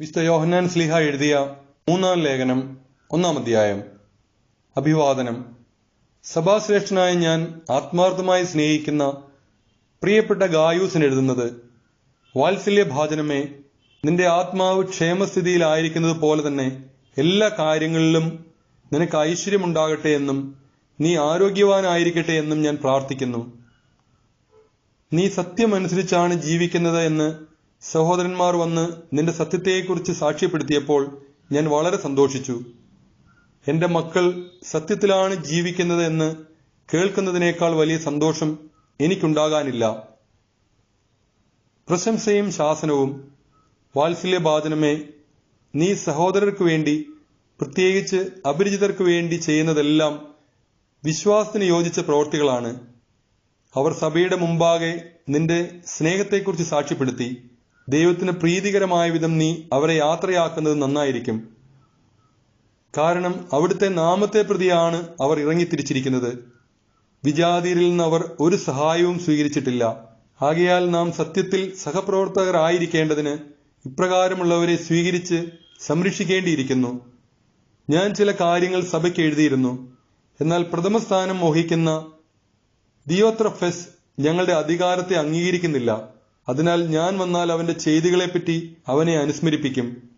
വിശുദ്ധ യോഹന്നാൻ സ്ലിഹ എഴുതിയ മൂന്നാം ലേഖനം ഒന്നാം അധ്യായം അഭിവാദനം. സഭാശ്രേഷ്ഠനായ ഞാൻ ആത്മാർത്ഥമായി സ്നേഹിക്കുന്ന പ്രിയപ്പെട്ട ഗായൂസിന് എഴുതുന്നത് വാത്സല്യ ഭാജനമേ നിന്റെ ആത്മാവ് ക്ഷേമസ്ഥിതിയിലായിരിക്കുന്നത് പോലെ തന്നെ എല്ലാ കാര്യങ്ങളിലും നിനക്ക് ഐശ്വര്യമുണ്ടാകട്ടെ എന്നും നീ ആരോഗ്യവാനായിരിക്കട്ടെ എന്നും ഞാൻ പ്രാർത്ഥിക്കുന്നു. നീ സത്യമനുസരിച്ചാണ് ജീവിക്കുന്നത് എന്ന് സഹോദരന്മാർ വന്ന് നിന്റെ സത്യത്തെക്കുറിച്ച് സാക്ഷ്യപ്പെടുത്തിയപ്പോൾ ഞാൻ വളരെ സന്തോഷിച്ചു. എന്റെ മക്കൾ സത്യത്തിലാണ് ജീവിക്കുന്നത് എന്ന് കേൾക്കുന്നതിനേക്കാൾ വലിയ സന്തോഷം എനിക്കുണ്ടാകാനില്ല. പ്രശംസയും ശാസനവും വാത്സല്യഭാചനമേ നീ സഹോദരർക്ക് വേണ്ടി പ്രത്യേകിച്ച് അപരിചിതർക്ക് വേണ്ടി ചെയ്യുന്നതെല്ലാം വിശ്വാസത്തിന് യോജിച്ച പ്രവർത്തികളാണ് അവർ സഭയുടെ മുമ്പാകെ നിന്റെ സ്നേഹത്തെക്കുറിച്ച് സാക്ഷ്യപ്പെടുത്തി. ദൈവത്തിന് പ്രീതികരമായ വിധം നീ അവരെ യാത്രയാക്കുന്നത് നന്നായിരിക്കും. കാരണം അവിടുത്തെ നാമത്തെ പ്രതിയാണ് അവർ ഇറങ്ങിത്തിരിച്ചിരിക്കുന്നത്. വിജാതിരിൽ നിന്ന് അവർ ഒരു സഹായവും സ്വീകരിച്ചിട്ടില്ല. ആകയാൽ നാം സത്യത്തിൽ സഹപ്രവർത്തകരായിരിക്കേണ്ടതിന് ഇപ്രകാരമുള്ളവരെ സ്വീകരിച്ച് സംരക്ഷിക്കേണ്ടിയിരിക്കുന്നു. ഞാൻ ചില കാര്യങ്ങൾ സഭയ്ക്ക് എഴുതിയിരുന്നു. എന്നാൽ പ്രഥമസ്ഥാനം മോഹിക്കുന്ന ദിയോത്രഫെസ് ഞങ്ങളുടെ അധികാരത്തെ അംഗീകരിക്കുന്നില്ല. അതിനാൽ ഞാൻ വന്നാൽ അവന്റെ ചെയ്തികളെപ്പറ്റി അവനെ അനുസ്മരിപ്പിക്കും.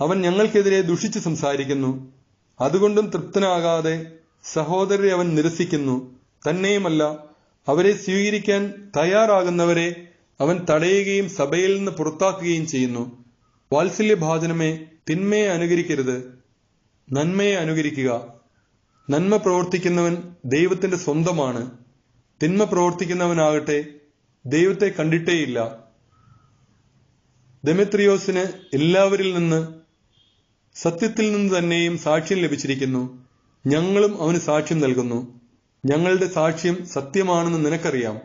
അവൻ ഞങ്ങൾക്കെതിരെ ദുഷിച്ച് സംസാരിക്കുന്നു. അതുകൊണ്ടും തൃപ്തനാകാതെ സഹോദരരെ അവൻ നിരസിക്കുന്നു. തന്നെയുമല്ല അവരെ സ്വീകരിക്കാൻ തയ്യാറാകുന്നവരെ അവൻ തടയുകയും സഭയിൽ നിന്ന് പുറത്താക്കുകയും ചെയ്യുന്നു. വാത്സല്യഭാചനമേ തിന്മയെ അനുകരിക്കരുത്. നന്മയെ അനുകരിക്കുക. നന്മ പ്രവർത്തിക്കുന്നവൻ ദൈവത്തിന്റെ സ്വന്തമാണ്. തിന്മ പ്രവർത്തിക്കുന്നവനാകട്ടെ ദൈവത്തെ കണ്ടിട്ടേയില്ല. ദമിത്രിയോസിന് എല്ലാവരിൽ നിന്ന് സത്യത്തിൽ നിന്ന് തന്നെയും സാക്ഷ്യം ലഭിച്ചിരിക്കുന്നു. ഞങ്ങളും അവന് സാക്ഷ്യം നൽകുന്നു. ഞങ്ങളുടെ സാക്ഷ്യം സത്യമാണെന്ന് നിനക്കറിയാം.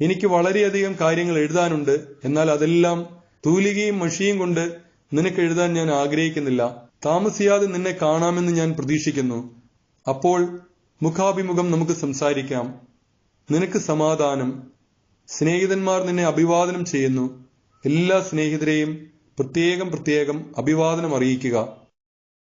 എനിക്ക് വളരെയധികം കാര്യങ്ങൾ എഴുതാനുണ്ട്. എന്നാൽ അതെല്ലാം തൂലികയും മഷിയും കൊണ്ട് നിനക്ക് എഴുതാൻ ഞാൻ ആഗ്രഹിക്കുന്നില്ല. താമസിയാതെ നിന്നെ കാണാമെന്ന് ഞാൻ പ്രതീക്ഷിക്കുന്നു. അപ്പോൾ മുഖാഭിമുഖം നമുക്ക് സംസാരിക്കാം. നിനക്ക് സമാധാനം. സ്നേഹിതന്മാർ നിന്നെ അഭിവാദനം ചെയ്യുന്നു. എല്ലാ സ്നേഹിതരെയും പ്രത്യേകം പ്രത്യേകം അഭിവാദനം അറിയിക്കുക.